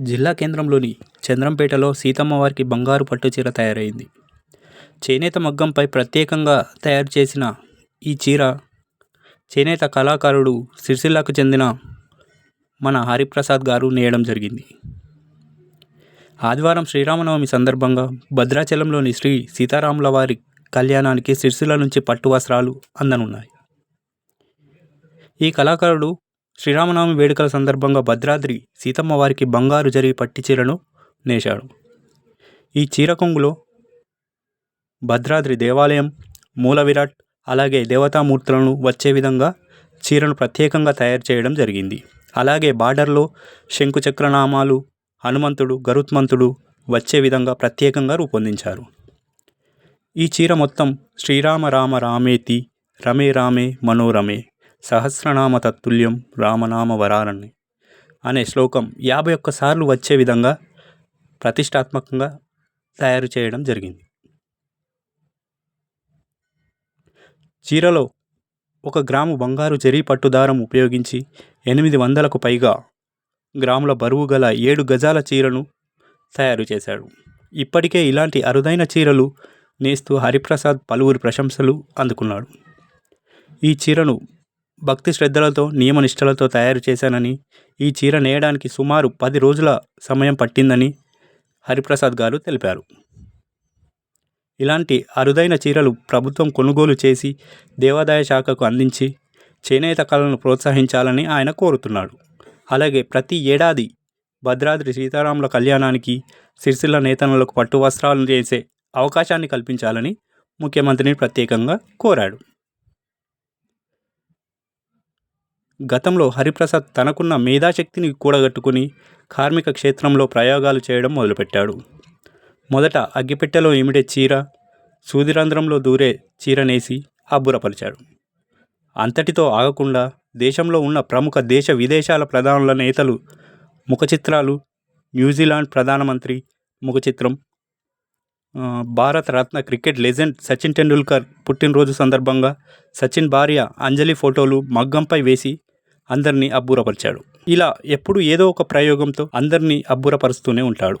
జిల్లా కేంద్రంలోని చంద్రంపేటలో సీతమ్మవారికి బంగారు పట్టు చీర తయారైంది. చేనేత మగ్గంపై ప్రత్యేకంగా తయారు చేసిన ఈ చీర చేనేత కళాకారుడు సిరిసిల్లాకు చెందిన మన హరిప్రసాద్ గారు నేయడం జరిగింది. ఆదివారం శ్రీరామనవమి సందర్భంగా భద్రాచలంలోని శ్రీ సీతారాముల వారి కళ్యాణానికి సిరిసిల్ల నుంచి పట్టు వస్త్రాలు అందనున్నాయి. ఈ కళాకారుడు శ్రీరామనవమి వేడుకల సందర్భంగా భద్రాద్రి సీతమ్మ వారికి బంగారు జరి పట్టి చీరను నేశాడు. ఈ చీర కొంగులో భద్రాద్రి దేవాలయం మూల విరాట్ అలాగే దేవతామూర్తులను వచ్చే విధంగా చీరను ప్రత్యేకంగా తయారు చేయడం జరిగింది. అలాగే బార్డర్లో శంకుచక్రనామాలు హనుమంతుడు గరుత్మంతుడు వచ్చే విధంగా ప్రత్యేకంగా రూపొందించారు. ఈ చీర మొత్తం శ్రీరామ రామ రామేతి రమే రామే మనోరమే సహస్రనామ తత్తుల్యం రామనామ వరాలని అనే శ్లోకం యాభై ఒక్కసార్లు వచ్చే విధంగా ప్రతిష్టాత్మకంగా తయారు చేయడం జరిగింది. చీరలో ఒక గ్రాము బంగారు జరీ పట్టుదారం ఉపయోగించి ఎనిమిది వందలకు పైగా గ్రాముల బరువు గల ఏడు గజాల చీరను తయారు చేశాడు. ఇప్పటికే ఇలాంటి అరుదైన చీరలు నేస్తూ హరిప్రసాద్ పలువురు ప్రశంసలు అందుకున్నాడు. ఈ చీరను భక్తి శ్రద్ధలతో నియమనిష్టలతో తయారు చేశానని ఈ చీర నేయడానికి సుమారు పది రోజుల సమయం పట్టిందని హరిప్రసాద్ గారు తెలిపారు. ఇలాంటి అరుదైన చీరలు ప్రభుత్వం కొనుగోలు చేసి దేవాదాయ శాఖకు అందించి చేనేత కళలను ప్రోత్సహించాలని ఆయన కోరుతున్నాడు. అలాగే ప్రతి ఏడాది భద్రాద్రి సీతారాముల కళ్యాణానికి సిరిసిల్ల నేతనులకు పట్టు వస్త్రాలు చేసే అవకాశాన్ని కల్పించాలని ముఖ్యమంత్రిని ప్రత్యేకంగా కోరాడు. గతంలో హరిప్రసాద్ తనకున్న మేధాశక్తిని కూడగట్టుకుని కార్మిక క్షేత్రంలో ప్రయోగాలు చేయడం మొదలుపెట్టాడు. మొదట అగ్గిపెట్టెలో ఇమిడే చీర సూదిరంధ్రంలో దూరే చీర నేసి అబ్బురపరిచాడు. అంతటితో ఆగకుండా దేశంలో ఉన్న ప్రముఖ దేశ విదేశాల ప్రధానుల నేతలు ముఖచిత్రాలు న్యూజిలాండ్ ప్రధానమంత్రి ముఖచిత్రం భారత రత్న క్రికెట్ లెజెండ్ సచిన్ టెండూల్కర్ పుట్టినరోజు సందర్భంగా సచిన్ భార్య అంజలి ఫోటోలు మగ్గంపై వేసి అందరినీ అబ్బురపరిచాడు. ఇలా ఎప్పుడు ఏదో ఒక ప్రయోగంతో అందరినీ అబ్బురపరుస్తూనే ఉంటాడు.